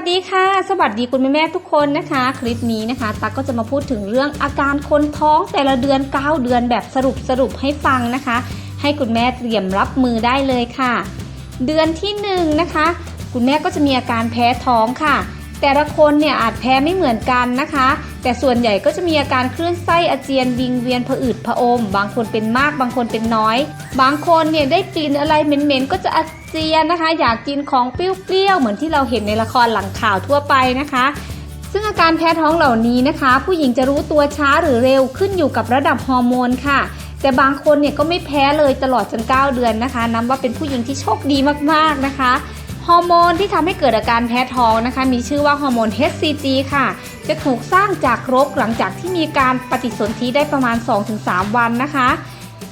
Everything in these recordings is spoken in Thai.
วัสดีค่ะ สวัสดีคุณแม่แม่ทุกคนนะคะ คลิปนี้นะคะตั๊กก็จะมาพูดถึงเรื่องอาการคนท้องแต่ละเดือน 9 เดือนแบบสรุปสรุปให้ฟังนะคะ ให้คุณแม่เตรียมรับมือได้เลยค่ะ เดือนที่1นงนะคะ คุณแม่ก็จะมีอาการแพ้ท้องค่ะ แต่ละคนเนี่ยอาจแพ้ไม่เหมือนกันนะคะ แต่ส่วนใหญ่ก็จะมีอาการคลื่นไส้อาเจียนวิงเวียนผะอืดผะอม บางคนเป็นมากบางคนเป็นน้อย บางคนเนี่ยได้กลิ่นอะไรเหม็นๆก็จะอาเจียนนะคะ อยากกินของเปรี้ยวๆเหมือนที่เราเห็นในละครหลังข่าวทั่วไปนะคะ ซึ่งอาการแพ้ท้องเหล่านี้นะคะ ผู้หญิงจะรู้ตัวช้าหรือเร็วขึ้นอยู่กับระดับฮอร์โมนค่ะแต่บางคนเนี่ยก็ไม่แพ้เลยตลอดจน 9 เดือนนะคะนับว่าเป็นผู้หญิงที่โชคดีมากๆนะคะ ฮอร์โมนที่ทำให้เกิดอาการแพ้ท้องนะคะ มีชื่อว่าฮอร์โมน HCG ค่ะ จะถูกสร้างจากรกหลังจากที่มีการปฏิสนธิได้ประมาณ 2-3 วันนะคะ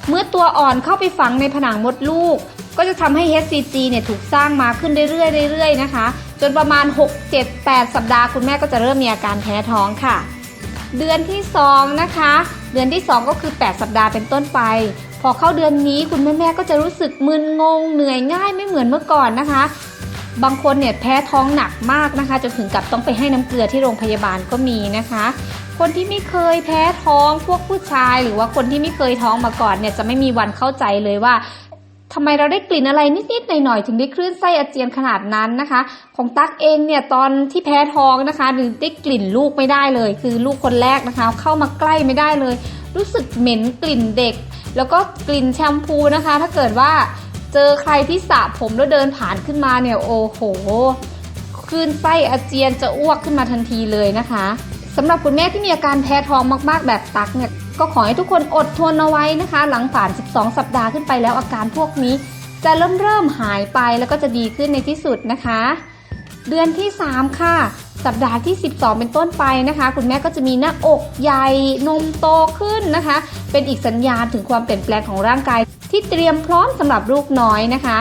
เมื่อตัวอ่อนเข้าไปฝังในผนังมดลูก ก็จะทำให้ HCG เนี่ยถูกสร้างมาขึ้นเรื่อยๆเรื่อยๆนะคะ จนประมาณ 6 7 8 สัปดาห์คุณแม่ก็จะเริ่มมีอาการแพ้ท้องค่ะ เดือนที่2นะคะ เดือนที่ 2 ก็คือ 8 สัปดาห์เป็นต้นไปพอเข้าเดือนนี้คุณแม่ๆก็จะรู้สึกมึนงงเหนื่อยง่ายไม่เหมือนเมื่อก่อนนะคะ บางคนเนี่ยแพ้ท้องหนักมากนะคะจนถึงกับต้องไปให้น้ำเกลือที่โรงพยาบาลก็มีนะคะ คนที่ไม่เคยแพ้ท้องพวกผู้ชาย หรือว่าคนที่ไม่เคยท้องมาก่อนเนี่ยจะไม่มีวันเข้าใจเลยว่าทำไมเราได้กลิ่นอะไรนิดๆหน่อยๆถึงได้คลื่นไส้อาเจียนขนาดนั้นนะคะ ของตั๊กเองเนี่ยตอนที่แพ้ท้องนะคะหรือได้กลิ่นลูกไม่ได้เลย คือลูกคนแรกนะคะ เข้ามาใกล้ไม่ได้เลย รู้สึกเหม็นกลิ่นเด็ก แล้วก็กลิ่นแชมพูนะคะ ถ้าเกิดว่า จอใครที่สระผมแล้วเดินผ่านขึ้นมาเนี่ยโอ้โหคลื่นไส้อาเจียนจะอ้วกขึ้นมาทันทีเลยนะคะสำหรับคุณแม่ที่มีอาการแพ้ท้องมากๆ แบบตักเนี่ยก็ขอให้ทุกคนอดทนเอาไว้นะคะ หลังผ่าน 12 สัปดาห์ขึ้นไปแล้วอาการพวกนี้ จะเริ่มเริ่มหายไปแล้วก็จะดีขึ้นในที่สุดนะคะ เดือนที่ 3 ค่ะ สัปดาห์ที่ 12 เป็นต้นไปนะคะ คุณแม่ก็จะมีหน้าอกใหญ่นมโตขึ้นนะคะ เป็นอีกสัญญาณถึงความเปลี่ยนแปลงของร่างกาย ที่เตรียมพร้อมสำหรับลูกน้อยนะคะ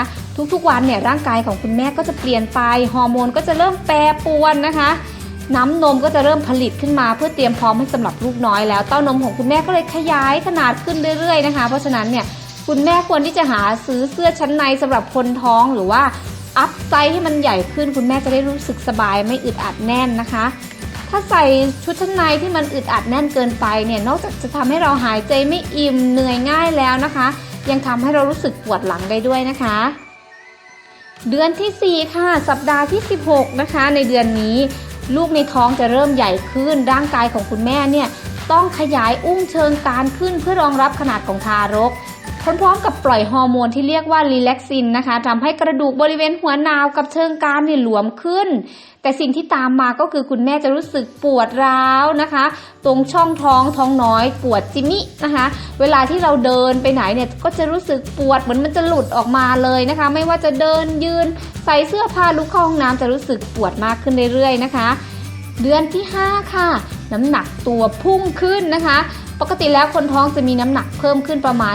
ทุกๆวันเนี่ยร่างกายของคุณแม่ก็จะเปลี่ยนไปฮอร์โมนก็จะเริ่มแปรปรวนนะคะ น้ำนมก็จะเริ่มผลิตขึ้นมาเพื่อเตรียมพร้อมให้สำหรับลูกน้อยแล้วเต้านมของคุณแม่ก็เลยขยายขนาดขึ้นเรื่อยๆนะคะ เพราะฉะนั้นเนี่ยคุณแม่ควรที่จะหาซื้อเสื้อชั้นในสำหรับคนท้องหรือว่าอัพไซส์ให้มันใหญ่ขึ้นคุณแม่จะได้รู้สึกสบายไม่อึดอัดแน่นนะคะ ถ้าใส่ชุดชั้นในที่มันอึดอัดแน่นเกินไปเนี่ยนอกจากจะทำให้เราหายใจไม่อิ่มเหนื่อยง่ายแล้วนะคะ ยังทำให้เรารู้สึกปวดหลังได้ด้วยนะคะ เดือนที่ 4 ค่ะ สัปดาห์ที่ 16 นะคะ ในเดือนนี้ ลูกในท้องจะเริ่มใหญ่ขึ้นร่างกายของคุณแม่เนี่ยต้องขยายอุ้งเชิงกรานขึ้นเพื่อรองรับขนาดของทารก พร้อมๆกับปล่อยฮอร์โมนที่เรียกว่ารีแลกซินนะคะทำให้กระดูกบริเวณหัวนาวกับเชิงกรานเนี่ยหลวมขึ้น แต่สิ่งที่ตามมาก็คือคุณแม่จะรู้สึกปวดร้าวนะคะ ตรงช่องท้องท้องน้อย ปวดจิมินะคะ เวลาที่เราเดินไปไหนเนี่ยก็จะรู้สึกปวดเหมือนมันจะหลุดออกมาเลยนะคะ ไม่ว่าจะเดินยืนใส่เสื้อผ้าลุกเข้าห้องน้ำจะรู้สึกปวดมากขึ้นเรื่อยๆนะคะ เดือนที่ 5 ค่ะ น้ำหนักตัวพุ่งขึ้นนะคะ ปกติแล้วคนท้องจะมีน้ำหนักเพิ่มขึ้นประมาณ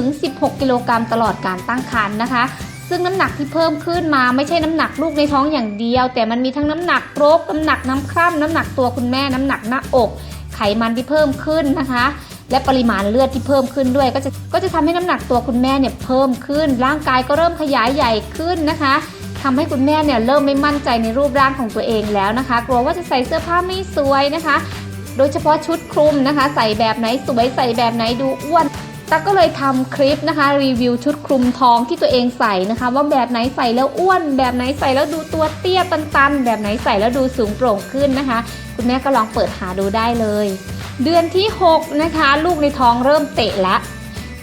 11-16 กิโลกรัมตลอดการตั้งครรภ์นะคะ ซึ่งน้ำหนักที่เพิ่มขึ้นมาไม่ใช่น้ำหนักลูกในท้องอย่างเดียว แต่มันมีทั้งน้ำหนักรกน้ำหนักน้ำคร่ำน้ำหนักตัวคุณแม่น้ำหนักหน้าอก ไขมันที่เพิ่มขึ้นนะคะและปริมาณเลือดที่เพิ่มขึ้นด้วย ก็จะก็จะทำให้น้ำหนักตัวคุณแม่เนี่ยเพิ่มขึ้น ร่างกายก็เริ่มขยายใหญ่ขึ้นนะคะทำให้คุณแม่เนี่ยเริ่มไม่มั่นใจในรูปร่างของตัวเองแล้วนะคะ กลัวว่าจะใส่เสื้อผ้าไม่สวยนะคะ โดยเฉพาะชุดคลุมนะคะ ใส่แบบไหนสวยใส่แบบไหนดูอ้วนตั๊กก็เลยทำคลิปนะคะ รีวิวชุดคลุมท้องที่ตัวเองใส่นะคะ ว่าแบบไหนใส่แล้วอ้วน แบบไหนใส่แล้วดูตัวเตี้ยตันๆ แบบไหนใส่แล้วดูสูงโปร่งขึ้นนะคะ คุณแม่ก็ลองเปิดหาดูได้เลย เดือนที่ 6 นะคะ ลูกในท้องเริ่มเตะละ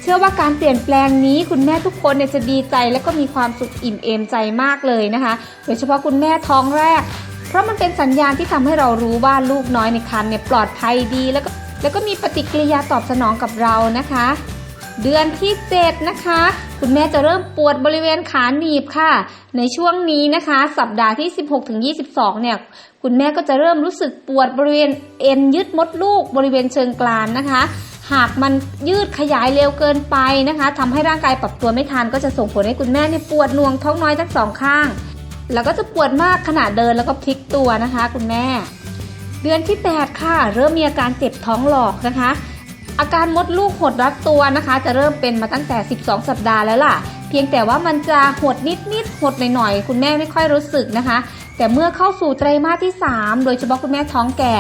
เชื่อว่าการเปลี่ยนแปลงนี้คุณแม่ทุกคนเนี่ยจะดีใจและก็มีความสุขอิ่มเอมใจมากเลยนะคะ โดยเฉพาะคุณแม่ท้องแรก เพราะมันเป็นสัญญาณที่ทำให้เรารู้ว่าลูกน้อยในครรภ์เนี่ยปลอดภัยดีแล้วก็แล้วก็มีปฏิกิริยาตอบสนองกับเรานะคะ เดือนที่ 7 นะคะ คุณแม่จะเริ่มปวดบริเวณขาหนีบค่ะ ในช่วงนี้นะคะ สัปดาห์ที่ 16ถึง22 เนี่ย คุณแม่ก็จะเริ่มรู้สึกปวดบริเวณเอ็นยึดมดลูกบริเวณเชิงกรานนะคะหากมันยืดขยายเร็วเกินไปนะคะทำให้ร่างกายปรับตัวไม่ทันก็จะส่งผลให้คุณแม่เนี่ยปวดน่วงท้องน้อยทั้งสองข้าง แล้วก็จะปวดมากขณะเดินแล้วก็พลิกตัวนะคะ คุณแม่ เดือนที่ 8 ค่ะ เริ่มมีอาการเจ็บท้องหลอกนะคะ อาการมดลูกหดรัดตัวนะคะ จะเริ่มเป็นมาตั้งแต่ 12 สัปดาห์แล้วล่ะ เพียงแต่ว่ามันจะหดนิดๆหดหน่อยๆคุณแม่ไม่ค่อยรู้สึกนะคะ แต่เมื่อเข้าสู่ไตรมาสที่ 3 โดยเฉพาะคุณแม่ท้องแก่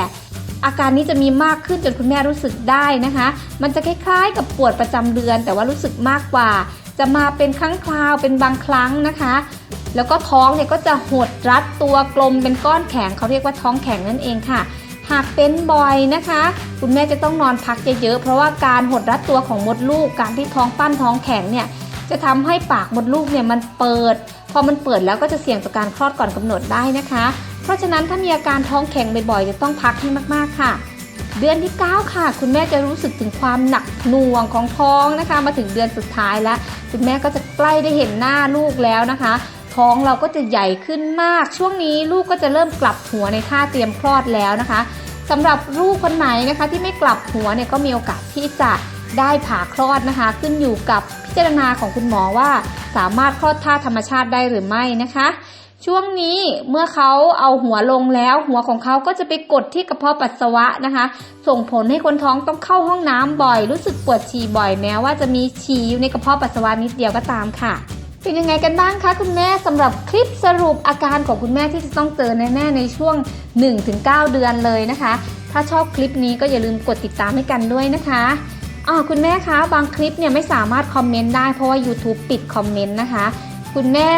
อาการนี้จะมีมากขึ้นจนคุณแม่รู้สึกได้นะคะ มันจะคล้ายๆ กับปวดประจำเดือน แต่ว่ารู้สึกมากกว่า จะมาเป็นครั้งคราวเป็นบางครั้งนะคะ แล้วก็ท้องเนี่ยก็จะหดรัดตัวกลมเป็นก้อนแข็งเขาเรียกว่าท้องแข็งนั่นเองค่ะ หากเป็นบ่อยนะคะ คุณแม่จะต้องนอนพักเยอะๆเพราะว่าการหดรัดตัวของมดลูก การที่ท้องปั้นท้องแข็งเนี่ยจะทำให้ปากมดลูกเนี่ยมันเปิด พอมันเปิดแล้วก็จะเสี่ยงต่อการคลอดก่อนกำหนดได้นะคะ เพราะฉะนั้นถ้ามีอาการท้องแข็งบ่อยๆจะต้องพักให้มากๆค่ะ เดือนที่ 9 ค่ะ คุณแม่จะรู้สึกถึงความหนักหน่วงของท้องนะคะ มาถึงเดือนสุดท้ายแล้ว คุณแม่ก็จะใกล้ได้เห็นหน้าลูกแล้วนะคะ ท้องเราก็จะใหญ่ขึ้นมาก ช่วงนี้ลูกก็จะเริ่มกลับหัวในท่าเตรียมคลอดแล้วนะคะสำหรับลูกคนไหนนะคะที่ไม่กลับหัวเนี่ยก็มีโอกาสที่จะได้ผ่าคลอดนะคะ ขึ้นอยู่กับพิจารณาของคุณหมอว่า สามารถคลอดท่าธรรมชาติได้หรือไม่นะคะ ช่วงนี้เมื่อเขาเอาหัวลงแล้ว หัวของเขาก็จะไปกดที่กระเพาะปัสสาวะนะคะ ส่งผลให้คนท้องต้องเข้าห้องน้ำบ่อย รู้สึกปวดฉี่บ่อยแม้ว่าจะมีฉี่อยู่ในกระเพาะปัสสาวะนิดเดียวก็ตามค่ะ เป็นยังไงกันบ้างคะคุณแม่สำหรับคลิปสรุปอาการของคุณแม่ที่จะต้องเจอแน่ๆในช่วง 1-9 เดือนเลยนะคะ ถ้าชอบคลิปนี้ก็อย่าลืมกดติดตามให้กันด้วยนะคะอ๋อคุณแม่คะบางคลิปเนี่ยไม่สามารถคอมเมนต์ได้เพราะว่า YouTube ปิดคอมเมนต์นะคะ คุณแม่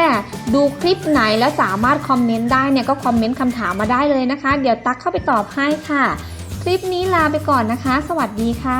ดูคลิปไหนแล้วสามารถคอมเมนต์ได้เนี่ยก็คอมเมนต์คำถามมาได้เลยนะคะ เดี๋ยวตักเข้าไปตอบให้ค่ะ คลิปนี้ลาไปก่อนนะคะ สวัสดีค่ะ